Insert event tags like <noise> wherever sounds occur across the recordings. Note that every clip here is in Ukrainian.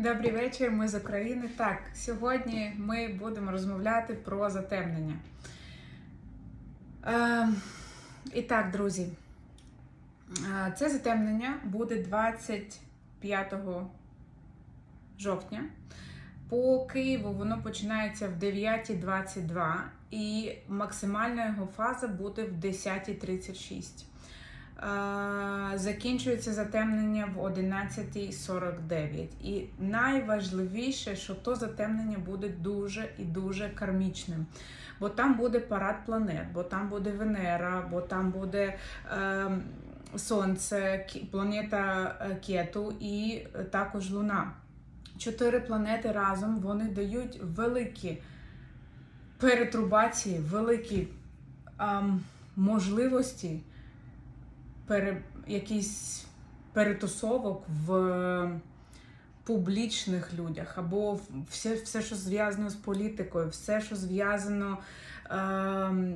Добрий вечір, ми з України. Так, сьогодні ми будемо розмовляти про затемнення. Е, і так, друзі, е, це затемнення буде 25 жовтня. По Києву воно починається в 9.22 і максимальна його фаза буде в 10.36. Закінчується затемнення в 11.49. І найважливіше, що то затемнення буде дуже і дуже кармічним. Бо там буде парад планет, бо там буде Венера, бо там буде е, Сонце, планета Кету і е, також Луна. Чотири планети разом вони дають великі перетрубації, великі ем, можливості пере, якийсь перетусовок в е, публічних людях, або все, все що зв'язано з політикою, все, що зв'язано ем,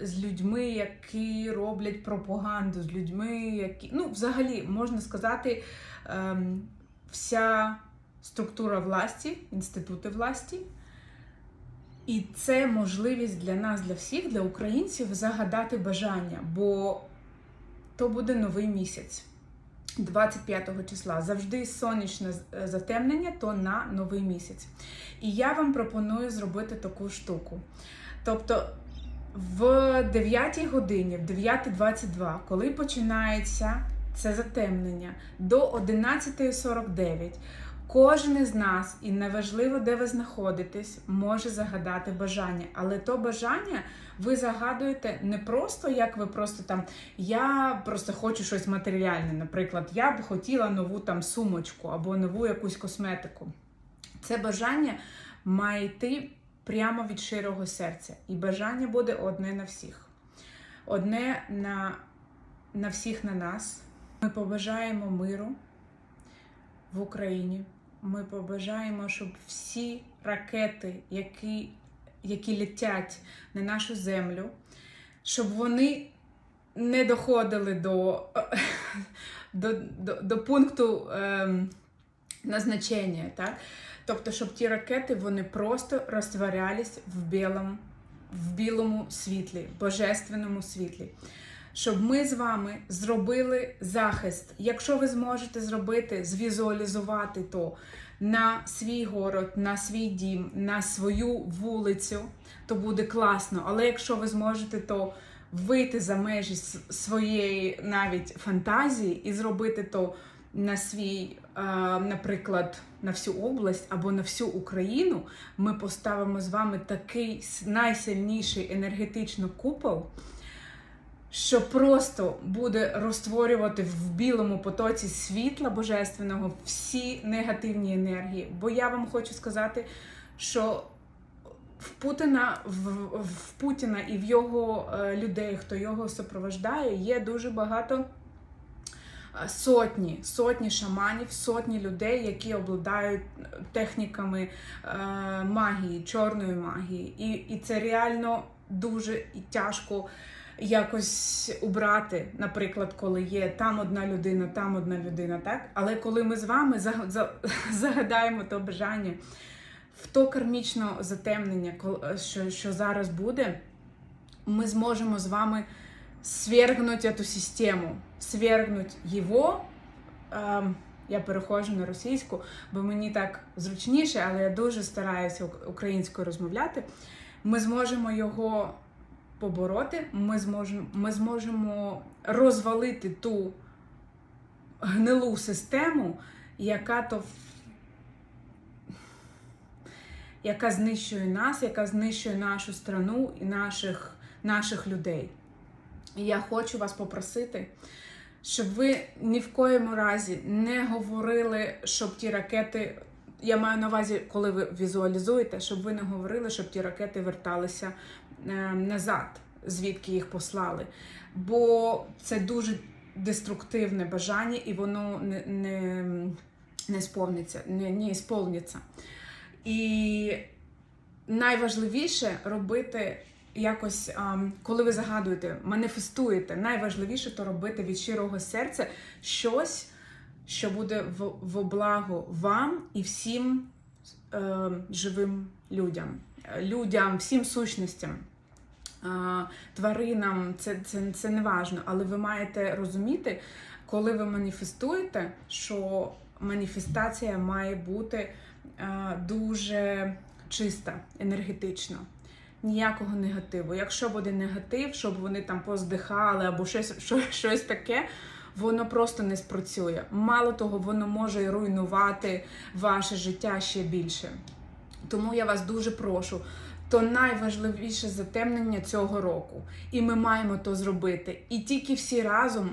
з людьми, які роблять пропаганду, з людьми, які. Ну, взагалі, можна сказати, ем, вся структура власті, інститути власті. І це можливість для нас, для всіх, для українців, загадати бажання, бо то буде новий місяць. 25 числа завжди сонячне е, затемнення, то на новий місяць. І я вам пропоную зробити таку штуку. Тобто в 9 годині, в 9.22, коли починається це затемнення, до 11.49, кожен із нас, і неважливо, де ви знаходитесь, може загадати бажання. Але то бажання ви загадуєте не просто як ви просто там я просто хочу щось матеріальне. Наприклад, я б хотіла нову там сумочку або нову якусь косметику. Це бажання має йти прямо від щирого серця. І бажання буде одне на всіх. Одне на, на всіх на нас. Ми побажаємо миру в Україні. Ми побажаємо, щоб всі ракети, які, які летять на нашу землю, щоб вони не доходили до, до, до, до пункту ем, назначення. Так? Тобто, щоб ті ракети вони просто розтворялись в білому, в білому світлі, божественному світлі. Щоб ми з вами зробили захист. Якщо ви зможете зробити, звізуалізувати то на свій город, на свій дім, на свою вулицю, то буде класно. Але якщо ви зможете, то вийти за межі своєї навіть фантазії і зробити то на свій, наприклад, на всю область або на всю Україну, ми поставимо з вами такий найсильніший енергетичний купол, що просто буде розтворювати в білому потоці світла божественного всі негативні енергії. Бо я вам хочу сказати, що в Путіна, в, в Путіна і в його е, людей, хто його супроводжає, є дуже багато е, сотні, сотні шаманів, сотні людей, які обладають техніками е, магії, чорної магії. І, і це реально дуже тяжко якось убрати, наприклад, коли є там одна людина, там одна людина, так? Але коли ми з вами за- за- <laughs> загадаємо то бажання в то кармічне затемнення, що, що зараз буде, ми зможемо з вами свергнути эту систему, свергнути його. Ем, я переходжу на російську, бо мені так зручніше, але я дуже стараюся українською розмовляти. Ми зможемо його побороти, ми зможемо, ми зможемо розвалити ту гнилу систему, яка то яка знищує нас, яка знищує нашу страну і наших, наших людей. І я хочу вас попросити, щоб ви ні в коєму разі не говорили, щоб ті ракети. Я маю на увазі, коли ви візуалізуєте, щоб ви не говорили, щоб ті ракети верталися е, назад, звідки їх послали. Бо це дуже деструктивне бажання, і воно не, не, не сповниться, не, не сповниться. І найважливіше робити якось, коли ви загадуєте, маніфестуєте, найважливіше то робити від щирого серця щось, що буде в, в благо вам і всім е, живим людям, людям, всім сущностям. Тваринам це, це, це не важно, але ви маєте розуміти, коли ви маніфестуєте, що маніфестація має бути е, дуже чиста, енергетична. Ніякого негативу. Якщо буде негатив, щоб вони там поздихали або щось, що- щось таке, воно просто не спрацює. Мало того, воно може руйнувати ваше життя ще більше. Тому я вас дуже прошу. То найважливіше затемнення цього року, і ми маємо то зробити. І тільки всі разом,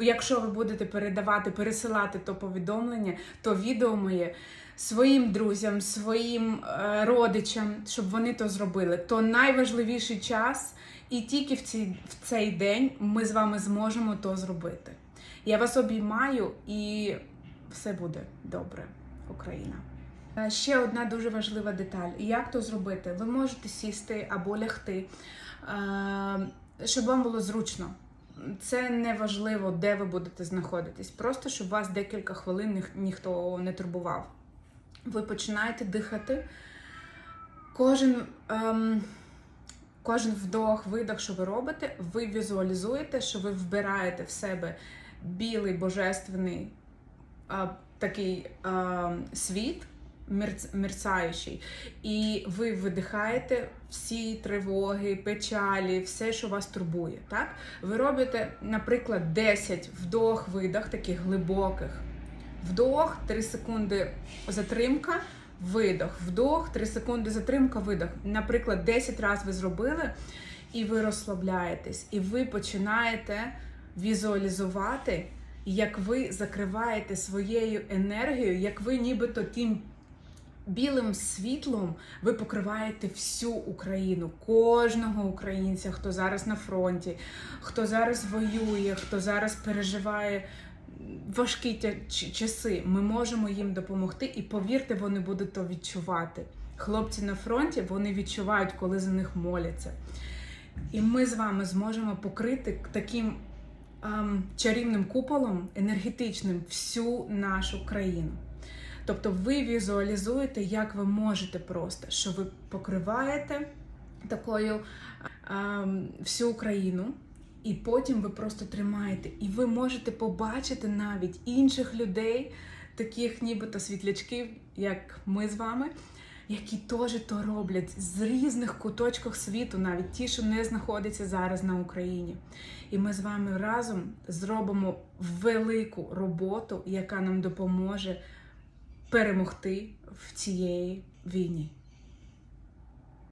якщо ви будете передавати, пересилати то повідомлення, то відео моє своїм друзям, своїм е, родичам, щоб вони то зробили, то найважливіший час, і тільки в цей, в цей день ми з вами зможемо то зробити. Я вас обіймаю і все буде добре, Україна. Е, Ще одна дуже важлива деталь. Як то зробити? Ви можете сісти або лягти, е, щоб вам було зручно. Це не важливо, де ви будете знаходитись. Просто щоб вас декілька хвилин ніх- ніхто не турбував. Ви починаєте дихати. Кожен, ем, кожен вдох, видох, що ви робите, ви візуалізуєте, що ви вбираєте в себе білий божественний а, такий а, світ, мерц- мерцаючий, і ви видихаєте всі тривоги, печалі, все, що вас турбує. Так? Ви робите, наприклад, 10 вдох-видох, таких глибоких. Вдох, 3 секунди затримка, видох, вдох, 3 секунди затримка, видох. Наприклад, 10 разів ви зробили, і ви розслабляєтесь, і ви починаєте візуалізувати, як ви закриваєте своєю енергією, як ви нібито тим білим світлом ви покриваєте всю Україну, кожного українця, хто зараз на фронті, хто зараз воює, хто зараз переживає важкі часи. Ми можемо їм допомогти, і повірте, вони будуть то відчувати. Хлопці на фронті вони відчувають, коли за них моляться. І ми з вами зможемо покрити таким чарівним куполом енергетичним всю нашу країну. Тобто ви візуалізуєте, як ви можете просто, що ви покриваєте такою всю Україну, і потім ви просто тримаєте. І ви можете побачити навіть інших людей, таких нібито світлячків, як ми з вами, які теж то роблять з різних куточків світу, навіть ті, що не знаходяться зараз на Україні. І ми з вами разом зробимо велику роботу, яка нам допоможе перемогти в цієї війні.